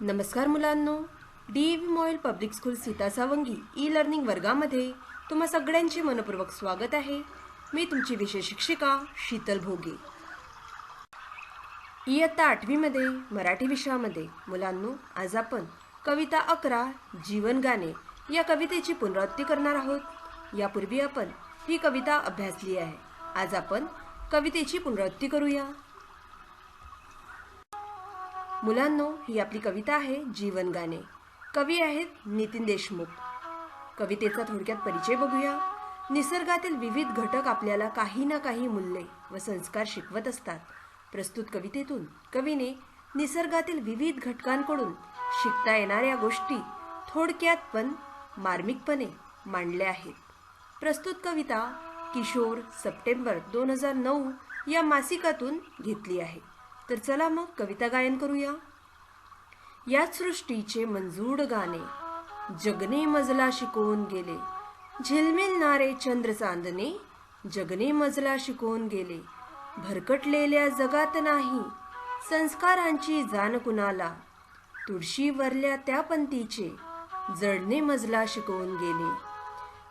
नमस्कार मुलांनो. D E V MOIL public school Sita Sawangi E learning वर्गामध्ये तुम्हा सगळ्यांचे मनपूर्वक स्वागत आहे. मी तुमची विषय शिक्षिका शीतल भोगे. इयत्ता आठवीमध्ये मराठी विषयामध्ये मुलांनो आज आपण कविता अकरा जीवन गाणे या कवितेची पुनरावृत्ती करणार आहोत. यापूर्वी आपण ही कविता अभ्यासली आहे. आज आपण कवितेची पुनरावृत्ती करूया. मुलांनो ही आपली कविता आहे जीवन गाणे. कवी आहेत नितीन देशमुख. कवितेचा थोडक्यात परिचय बघूया. निसर्गातील विविध घटक आपल्याला काही ना काही मूल्ये व संस्कार शिकवत असतात. प्रस्तुत कवितेतून कवीने निसर्गातील विविध घटकांकडून शिकता येणाऱ्या गोष्टी थोडक्यात पण मार्मिकपणे मांडल्या आहेत. प्रस्तुत कविता किशोर सप्टेंबर दोन हजार नऊ या मासिकातून घेतली आहे. तर चला मग कविता गायन करूया. या सृष्टीचे मंजूड गाणे जगने मजला शिकवून गेले. झिलमिलणारे चंद्र चांदणे जगने मजला शिकवून गेले. भरकटलेल्या जगात नाही संस्कारांची जाण कुणाला? तुळशीवरल्या त्या पंथीचे जडणे मजला शिकवून गेले.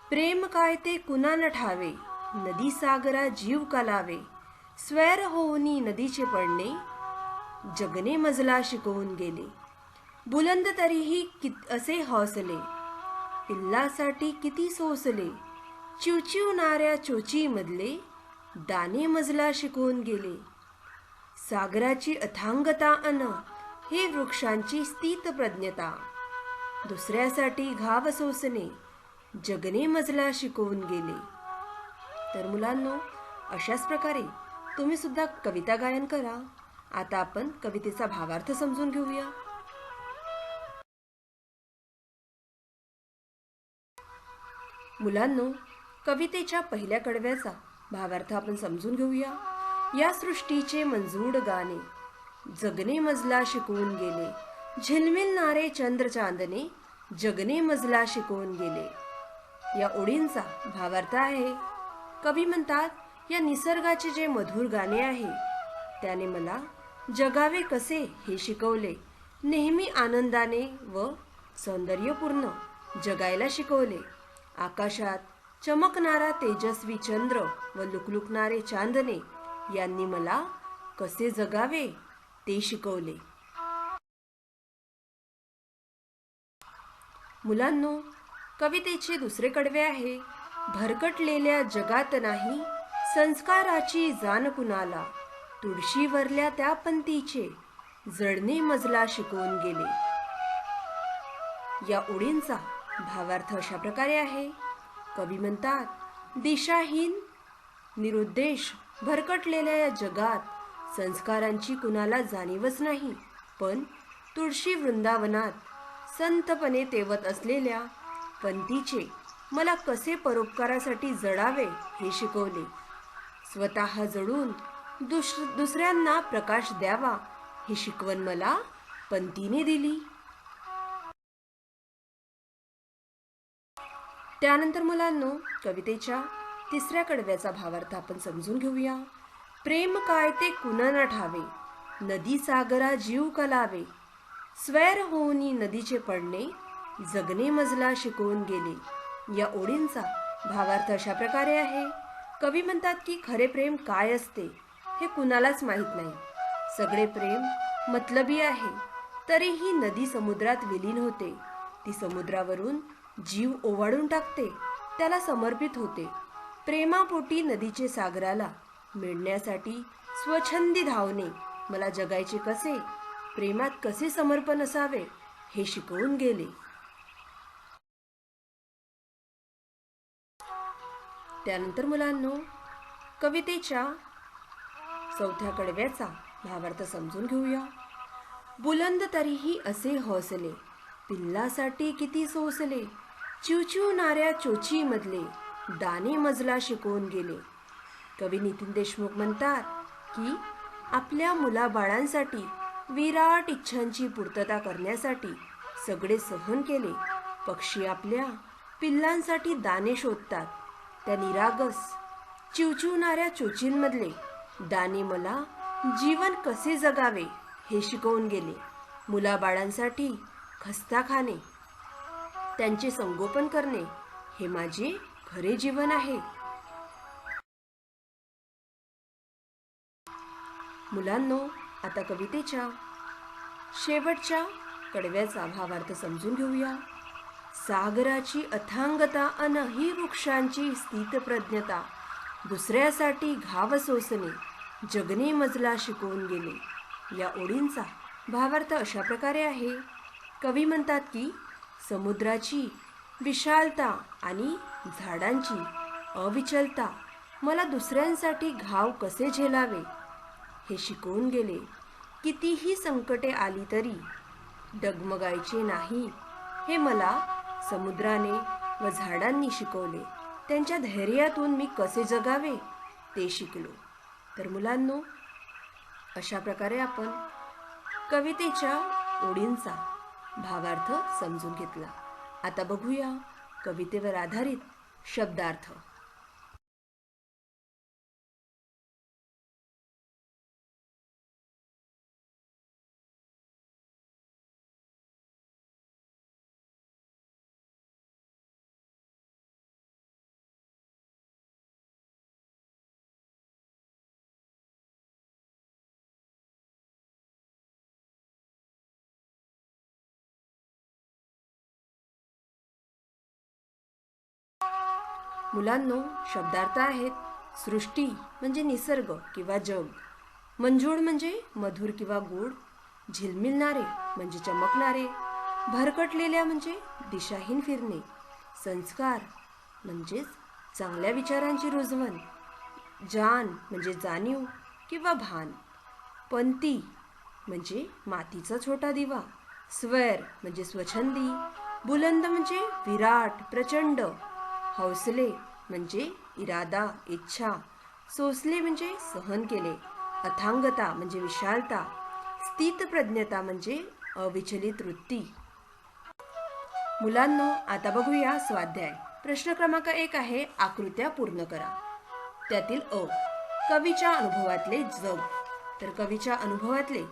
प्रेम काय ते कुणाला ठावे? नदी सागरा जीव कलावे. स्वैर होऊनी नदीचे पडणे जगने मजला शिकवून गेले. बुलंद तरीही कित असे हौसले. पिल्लासाठी किती सोसले. चिवचिवणाऱ्या चोचीमधले दाने मजला शिकवून गेले. सागराची अथांगता अन हे वृक्षांची स्थित प्रज्ञता. दुसऱ्यासाठी घाव सोसणे जगने मजला शिकवून गेले. तर मुलांनो अशाच प्रकारे तुम्ही सुद्धा कविता गायन करा. आता आपण कवितेचा भावार्थ समजून घेऊया. मुलांनो कवितेच्या पहिल्या कडव्याचा भावार्थ आपण समजून घेऊया. या सृष्टीचे मंजूड गाणे जगने मजला शिकवून गेले. झिलमिलणारे चंद्र चांदने जगने मजला शिकवून गेले. या ओळींचा भावार्थ आहे. कवी म्हणतात या निसर्गाचे जे मधुर गाणे आहे त्याने मला जगावे कसे हे शिकवले. नेहमी आनंदाने व सौंदर्यपूर्ण जगायला शिकवले. आकाशात चमकणारा तेजस्वी चंद्र व लुकलुकणारे चांदणे यांनी मला कसे जगावे ते शिकवले. मुलांनो कवितेचे दुसरे कडवे आहे. भरकटलेल्या जगात नाही संस्काराची जाण कुणाला? तुळशीवरल्या त्या पंथीचे जडणे मजला शिकवून गेले. या ओळींचा भावार्थ अशा प्रकारे आहे. कवी म्हणतात दिशाहीन निरुद्देश भरकटलेल्या या जगात संस्कारांची कुणाला जाणीवच नाही. पण तुळशी वृंदावनात संतपणे तेवत असलेल्या पंथीचे मला कसे परोपकारासाठी जडावे हे शिकवले. स्वतः जळून दुस दुसऱ्यांना प्रकाश द्यावा ही शिकवण मला पंतीने दिली. त्यानंतर मुलांनो कवितेच्या तिसऱ्या कडव्याचा भावार्थ आपण समजून घेऊया. प्रेम काय ते कुणाना ठावे? नदी सागरा जीव कलावे. स्वैर होऊनी नदीचे पडणे जगणे मजला शिकवून गेले. या ओळींचा भावार्थ अशा प्रकारे आहे. कवी म्हणतात की खरे प्रेम काय असते हे कुणालाच माहीत नाही. सगळे प्रेम मतलबी आहे. तरीही नदी समुद्रात विलीन होते. ती समुद्रावरून जीव ओवाळून टाकते. त्याला समर्पित होते. प्रेमापोटी नदीचे सागराला मिळण्यासाठी स्वच्छंदी धावणे. मला जगायचे कसे? प्रेमात कसे समर्पण असावे? हे शिकवून गेले. त्यानंतर मुलांनो कवितेच्या चौथ्या कडव्याचा भावार्थ समजून घेऊया. बुलंद तरीही असे हौसले पिल्लासाठी किती सोसले चिवचिवणाऱ्या चोचीमधले दाणे मजला शिकवून गेले. कवी नितीन देशमुख म्हणतात की आपल्या मुलाबाळांसाठी विराट इच्छांची पूर्तता करण्यासाठी सगळे सहन केले. पक्षी आपल्या पिल्लांसाठी दाणे शोधतात. त्या निरागस चिवचिवणाऱ्या चोचींमधले दाने मला जीवन कसे जगावे? हे शिकवून गेले मुलाबाळांसाठी खस्ता खाणे त्यांचे संगोपन करणे हे माझे खरे जीवन आहे. मुलांनो आता कवितेच्या शेवटच्या कडव्याचा भावार्थ समजून घेऊया. सागराची अथांगता अन ही वृक्षांची स्थितप्रज्ञता. दुसऱ्यासाठी घाव सोसणे जगने मजला शिकवून गेले. या ओळींचा भावार्थ अशा प्रकारे आहे. कवी म्हणतात की समुद्राची विशालता आणि झाडांची अविचलता मला दुसऱ्यांसाठी घाव कसे झेलावे? हे शिकवून गेले. कितीही संकटे आली तरी डगमगायचे नाही हे मला समुद्राने व झाडांनी शिकवले. त्यांच्या धैर्यातून मी कसे जगावे ते शिकलो. तर मुलांनो अशा प्रकारे आपण कवितेच्या ओळींचा भावार्थ समजून घेतला. आता बघूया कवितेवर आधारित शब्दार्थ. मुलांनो शब्दार्थ आहेत. सृष्टी म्हणजे निसर्ग किंवा जग. मंजूळ म्हणजे मधुर किंवा गोड. झिलमिलणारे म्हणजे चमकणारे. भरकटलेल्या म्हणजे दिशाहीन फिरणे. संस्कार म्हणजेच चांगल्या विचारांची रुजवण. जान म्हणजे जाणीव किंवा भान. पंती म्हणजे मातीचा छोटा दिवा. स्वर म्हणजे स्वच्छंदी बुलंद म्हणजे विराट प्रचंड. हौसले म्हणजे इरादा इच्छा. सोसले म्हणजे सहन केले. अथांगता म्हणजे विशालता. स्थितप्रज्ञता म्हणजे अविचलित वृत्ती. मुलांनो आता बघूया स्वाध्याय. प्रश्न क्रमांक एक आहे आकृत्या पूर्ण करा. त्यातील अ कवीच्या अनुभवातले जग तर कवीच्या अनुभवातले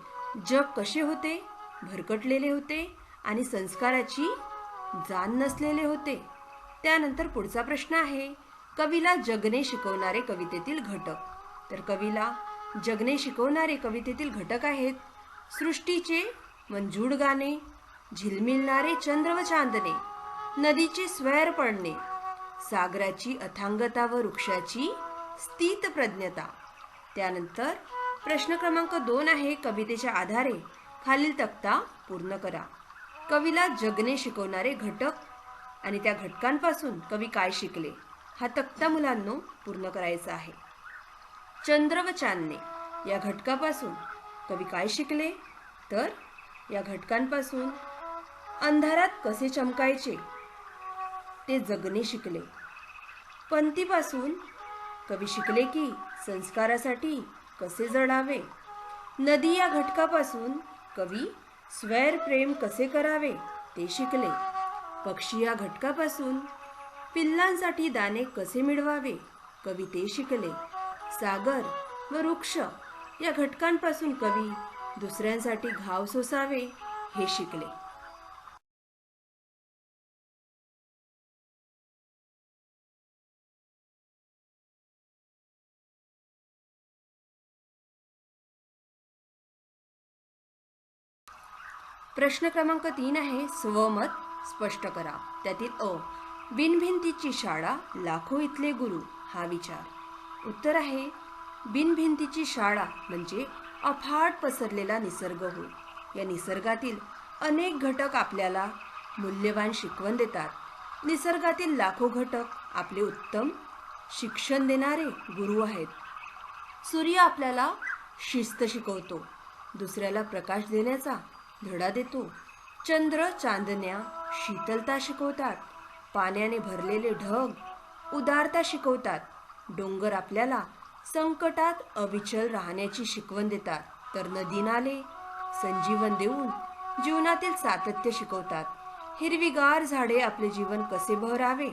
जग कसे होते? भरकटलेले होते आणि संस्काराची जाण नसलेले होते. त्यानंतर पुढचा प्रश्न आहे. कवीला जगणे शिकवणारे कवितेतील घटक. तर कवीला जगणे शिकवणारे कवितेतील घटक आहेत. सृष्टीचे मंजूळ गाणे झिलमिलणारे चंद्र व चांदणे नदीचे स्वैर पडणे सागराची अथांगता व वृक्षाची स्थित प्रज्ञता. त्यानंतर प्रश्न क्रमांक दोन आहे कवितेच्या आधारे. खालील तक्ता पूर्ण करा. कवीला जगणे शिकवणारे घटक आणि त्या घटकांपासून कवी काय शिकले हा तक्ता मुलांनो पूर्ण करायचा आहे. चंद्र व चांदणे या घटकापासून कवी काय शिकले? तर या घटकांपासून अंधारात कसे चमकायचे? ते जगणे शिकले. पंथीपासून कवी शिकले की संस्कारासाठी कसे जडावे? नदी या घटकापासून कवी स्वैर प्रेम कसे करावे? ते शिकले. पक्षी या घटकापासून पिल्लांसाठी दाणे कसे मिळवावे? कवी ते शिकले. सागर व वृक्ष या घटकांपासून कवी दुसऱ्यांसाठी घाव सोसावे हे शिकले. प्रश्न क्रमांक तीन आहे स्वमत. स्पष्ट करा. त्यातील अ बिनभिंतीची शाळा लाखो इथले गुरु हा विचार. उत्तर आहे बिनभिंतीची शाळा म्हणजे अफाट पसरलेला निसर्ग होय या निसर्गातील अनेक घटक आपल्याला मूल्यवान शिकवण देतात. निसर्गातील लाखो घटक आपले उत्तम शिक्षण देणारे गुरु आहेत. सूर्य आपल्याला शिस्त शिकवतो. दुसऱ्याला प्रकाश देण्याचा धडा देतो. चंद्र चांदण्या शीतलता शिकवतात. पाण्याने भरलेले ढग उदारता शिकवतात. डोंगर आपल्याला संकटात अविचल राहण्याची शिकवण देतात. तर नदी नाले संजीवन देऊन जीवनातील सातत्य शिकवतात. हिरवीगार झाडे आपले जीवन कसे बहरावे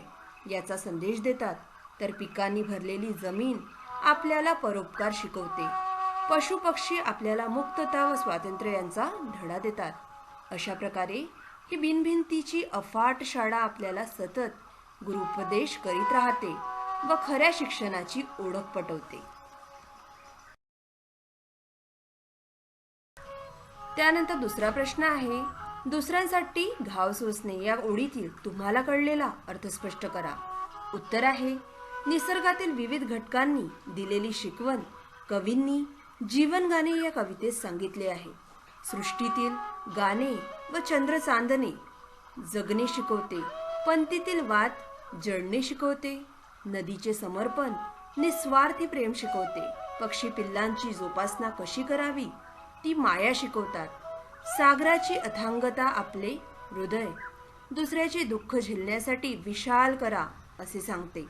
याचा संदेश देतात. तर पिकांनी भरलेली जमीन आपल्याला परोपकार शिकवते. पशुपक्षी आपल्याला मुक्तता व स्वातंत्र्य यांचा धडा देतात. अशा प्रकारे ही बिनभिंतीची अफाट शाळा आपल्याला सतत गुरुपदेश करीत राहते व खऱ्या शिक्षणाची ओळख पटवते. त्यानंतर दुसरा प्रश्न आहे दुसऱ्यांसाठी घाव सोसणे या ओळीतील तुम्हाला कळलेला अर्थ स्पष्ट करा. उत्तर आहे निसर्गातील विविध घटकांनी दिलेली शिकवण कवींनी जीवनगाणे या कवितेत सांगितले आहे. सृष्टीतील गाणे व चंद्र चांदणे. जगणे शिकवते पंथीतील वाद जळणे शिकवते नदीचे समर्पण निस्वार्थी प्रेम शिकवते. पक्षी पिल्लांची जोपासना कशी करावी? ती माया शिकवतात. सागराची अथांगता आपले हृदय. दुसऱ्याचे दुःख झेलण्यासाठी विशाल करा असे सांगते.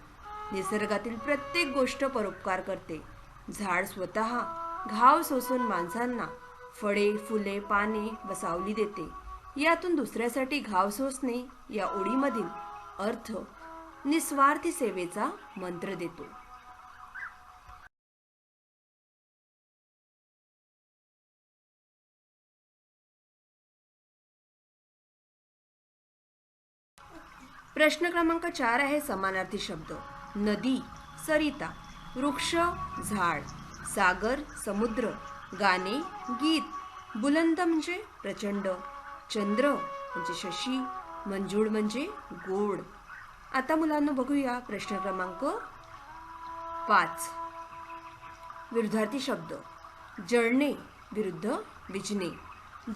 निसर्गातील प्रत्येक गोष्ट परोपकार करते. झाड स्वतः घाव सोसून माणसांना फळे फुले पाने व सावली देते. यातून दुसऱ्यासाठी घाव सोसणे या ओळीमधील अर्थ निस्वार्थी सेवेचा मंत्र देतो. प्रश्न क्रमांक चार आहे समानार्थी शब्द. नदी सरिता वृक्ष झाड सागर समुद्र गाणे गीत बुलंद म्हणजे प्रचंड चंद्र म्हणजे शशी मंजूळ म्हणजे गोड. आता मुलांना बघूया प्रश्न क्रमांक पाच. विरुद्धार्थी शब्द जळणे विरुद्ध विजणे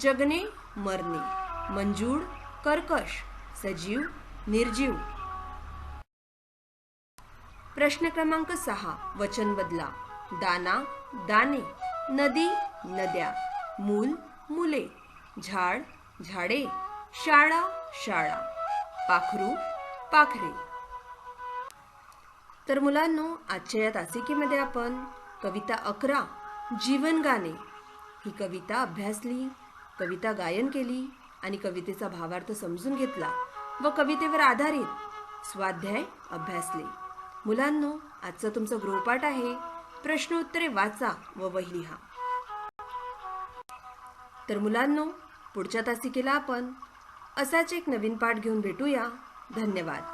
जगणे मरणे मंजूळ कर्कश सजीव निर्जीव. प्रश्न क्रमांक सहा वचन बदला दाना दाणे नदी नद्या मूल मुले झाड झाडे शाळा शाळा पाखरू पाखरे. तर मुलांनो आजच्या या तासिकेमध्ये आपण कविता अकरा जीवन गाणे. ही कविता अभ्यासली कविता गायन केली आणि कवितेचा भावार्थ समजून घेतला व कवितेवर आधारित स्वाध्याय अभ्यासले. मुलांनो आजचा तुमचा गृहपाठ आहे. प्रश्नोत्तरे वाचा व वही लिहा तर मुलांनो पुढच्या तासिकेला आपण असाच एक नवीन पाठ घेऊन भेटूया. धन्यवाद.